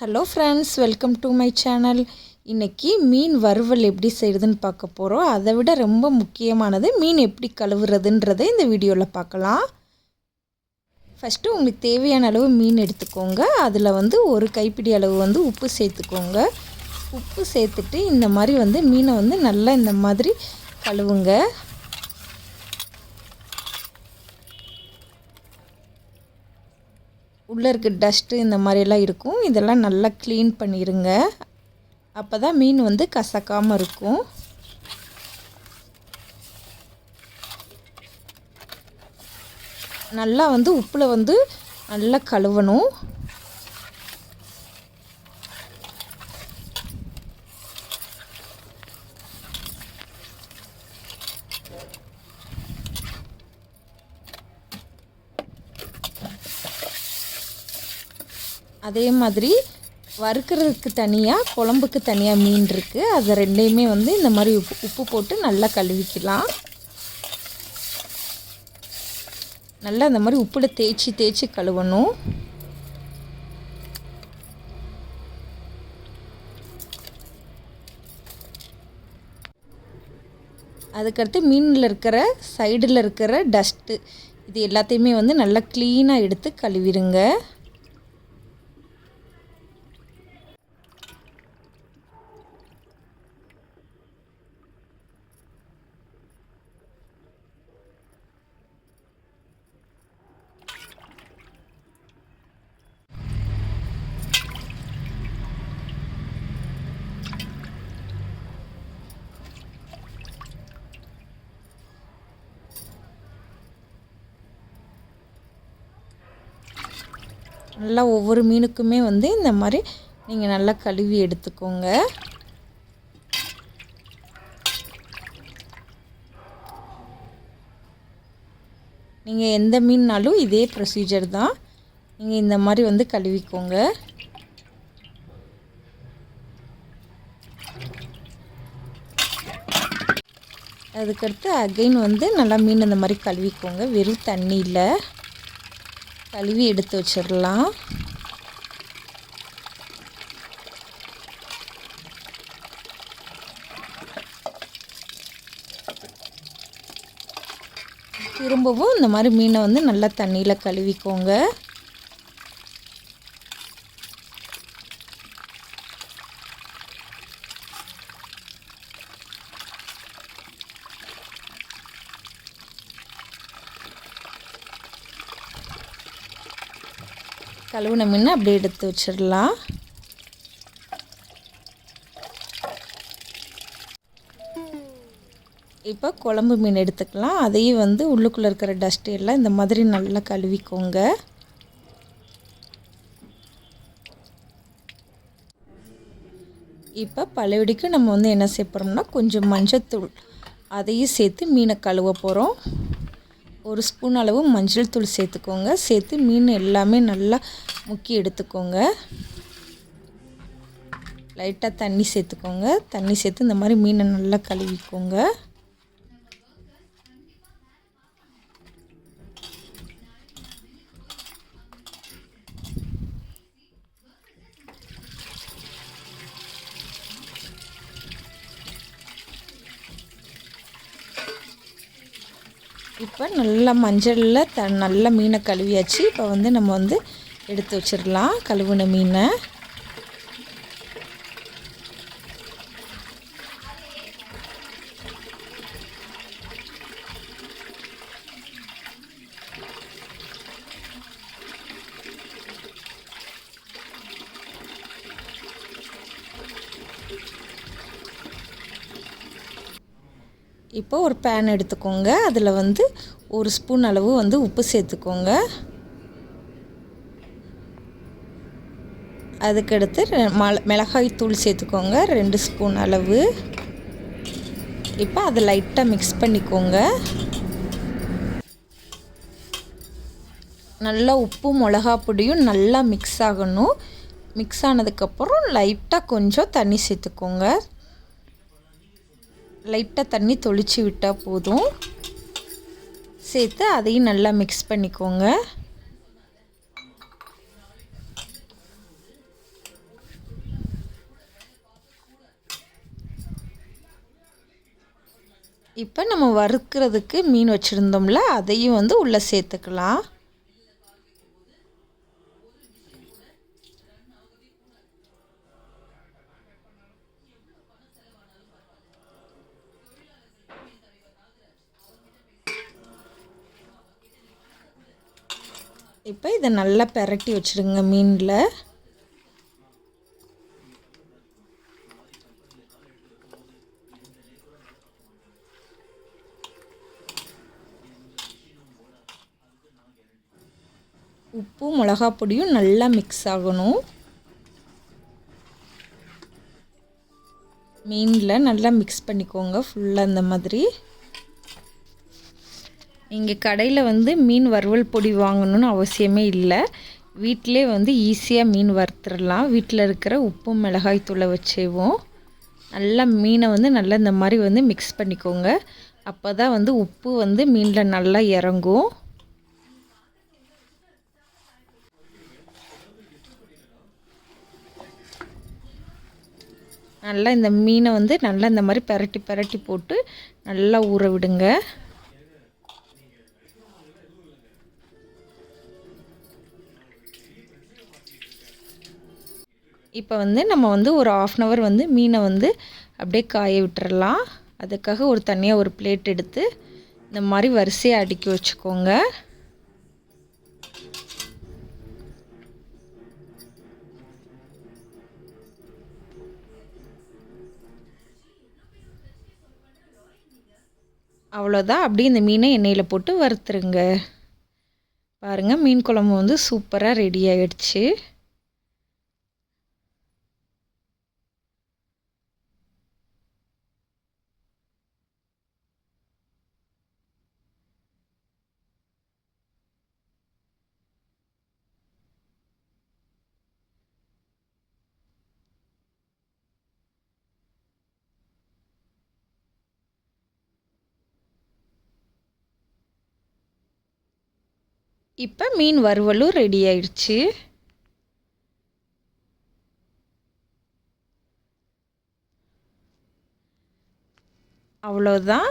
Hello friends welcome to my channel இன்றைக்கி மீன் வறுவல் எப்படி செய்கிறதுன்னு பார்க்க போகிறோம் அதை விட ரொம்ப முக்கியமானது மீன் எப்படி கழுவுறதுன்றதை இந்த வீடியோவில் பார்க்கலாம். ஃபஸ்ட்டு உங்களுக்கு தேவையான அளவு மீன் எடுத்துக்கோங்க. அதில் வந்து ஒரு கைப்பிடி அளவு வந்து உப்பு சேர்த்துக்கோங்க. உப்பு சேர்த்துட்டு இந்த மாதிரி வந்து மீனை வந்து நல்லா இந்த மாதிரி கழுவுங்க. உள்ளே இருக்க டஸ்ட்டு இந்த மாதிரியெல்லாம் இருக்கும். இதெல்லாம் நல்லா க்ளீன் பண்ணிடுங்க அப்போ தான் மீன் வந்து கசக்காமல் இருக்கும். நல்லா வந்து உப்பில் வந்து நல்லா கழுவணும். அதே மாதிரி வறுக்கிறதுக்கு தனியாக குழம்புக்கு தனியாக மீன் இருக்குது அதை ரெண்டையுமே வந்து இந்த மாதிரி உப்பு உப்பு போட்டு நல்லா கழுவிக்கலாம். நல்லா இந்த மாதிரி உப்பில் தேய்ச்சி தேய்ச்சி கழுவணும். அதுக்கடுத்து மீனில் இருக்கிற சைடில் இருக்கிற டஸ்ட்டு இது எல்லாத்தையுமே வந்து நல்லா க்ளீனாக எடுத்து கழுவிடுங்க. நல்லா ஒவ்வொரு மீனுக்குமே வந்து இந்த மாதிரி நீங்கள் நல்லா கழுவி எடுத்துக்கோங்க. நீங்கள் எந்த மீன்னாலும் இதே ப்ரொசீஜர் தான். நீங்கள் இந்த மாதிரி வந்து கழுவிக்கோங்க. அதுக்கடுத்து அகைன் வந்து நல்லா மீன் இந்த மாதிரி கழுவிக்கோங்க. வெறும் தண்ணியில். கழுவி எடுத்து வச்சிடலாம். திரும்பவும் இந்த மாதிரி மீனை வந்து நல்லா தண்ணியில் கழுவிக்கோங்க. கழுவுன மீன் அப்படியே எடுத்து வச்சிடலாம். இப்போ குழம்பு மீன் எடுத்துக்கலாம். அதையும் வந்து உள்ளுக்குள்ளே இருக்கிற டஸ்ட்டு எல்லாம் இந்த மாதிரி நல்லா கழுவிக்கோங்க. இப்போ பழையபடிக்கு நம்ம வந்து என்ன செய்ய கொஞ்சம் மஞ்சத்தூள் அதையும் சேர்த்து மீனை கழுவ போகிறோம் ஒரு ஸ்பூன் அளவு மஞ்சள் தூள் சேர்த்துக்கோங்க. சேர்த்து மீன் எல்லாமே நல்லா முக்கி எடுத்துக்கோங்க. லைட்டாக தண்ணி சேர்த்துக்கோங்க. தண்ணி சேர்த்து இந்த மாதிரி மீனை நல்லா கழுவிக்கோங்க. இப்போ நல்லா மஞ்சளில் த நல்ல மீனை கழுவியாச்சு. இப்போ வந்து நம்ம வந்து எடுத்து வச்சிடலாம் கழுவுன மீனை. இப்போ ஒரு பேன் எடுத்துக்கோங்க. அதில் வந்து ஒரு ஸ்பூன் அளவு வந்து உப்பு சேர்த்துக்கோங்க. அதுக்கடுத்து மல மிளகாய் தூள் சேர்த்துக்கோங்க. ரெண்டு ஸ்பூன் அளவு. இப்போ அதை லைட்டாக மிக்ஸ் பண்ணிக்கோங்க. நல்லா உப்பு மிளகா பொடியும் நல்லா மிக்ஸ் ஆகணும். மிக்ஸ் ஆனதுக்கப்புறம் லைட்டாக கொஞ்சம் தண்ணி சேர்த்துக்கோங்க. லைட்டாக தண்ணி தொளிச்சு விட்டால் போதும். சேர்த்து அதையும் நல்லா மிக்ஸ் பண்ணிக்கோங்க. இப்போ நம்ம வறுக்கிறதுக்கு மீன் வச்சுருந்தோம்ல அதையும் வந்து உள்ளே சேர்த்துக்கலாம். இப்போ இதை நல்லா பெரட்டி வச்சுடுங்க மீனில். உப்பு மிளகா பொடியும் நல்லா மிக்ஸ் ஆகணும். மீனில் நல்லா மிக்ஸ் பண்ணிக்கோங்க ஃபுல்லாக இந்த மாதிரி. இங்கே கடையில் வந்து மீன் வறுவல் பொடி வாங்கணும்னு அவசியமே இல்லை. வீட்டிலே வந்து ஈஸியாக மீன் வறுத்துடலாம். வீட்டில் இருக்கிற உப்பு மிளகாய் தூளை வச்சுவோம். நல்லா மீனை வந்து நல்லா இந்த மாதிரி வந்து மிக்ஸ் பண்ணிக்கோங்க. அப்போ தான் வந்து உப்பு வந்து மீனில் நல்லா இறங்கும். நல்லா இந்த மீனை வந்து நல்லா இந்த மாதிரி பெரட்டி பெரட்டி போட்டு நல்லா ஊற விடுங்க. இப்போ வந்து நம்ம வந்து ஒரு ஆஃப் அன் ஹவர் வந்து மீனை வந்து அப்படியே காய விட்டுறலாம். அதுக்காக ஒரு தனியாக ஒரு பிளேட் எடுத்து இந்த மாதிரி வரிசையாக அடுக்கி வச்சுக்கோங்க. அவ்வளோதான் அப்படியே இந்த மீனை எண்ணெயில் போட்டு வறுத்துருங்க. பாருங்கள் மீன் குழம்பு வந்து சூப்பராக ரெடி ஆகிடுச்சு இப்போ மீன் வறுவலும் ரெடி ஆயிடுச்சு. அவ்வளோதான்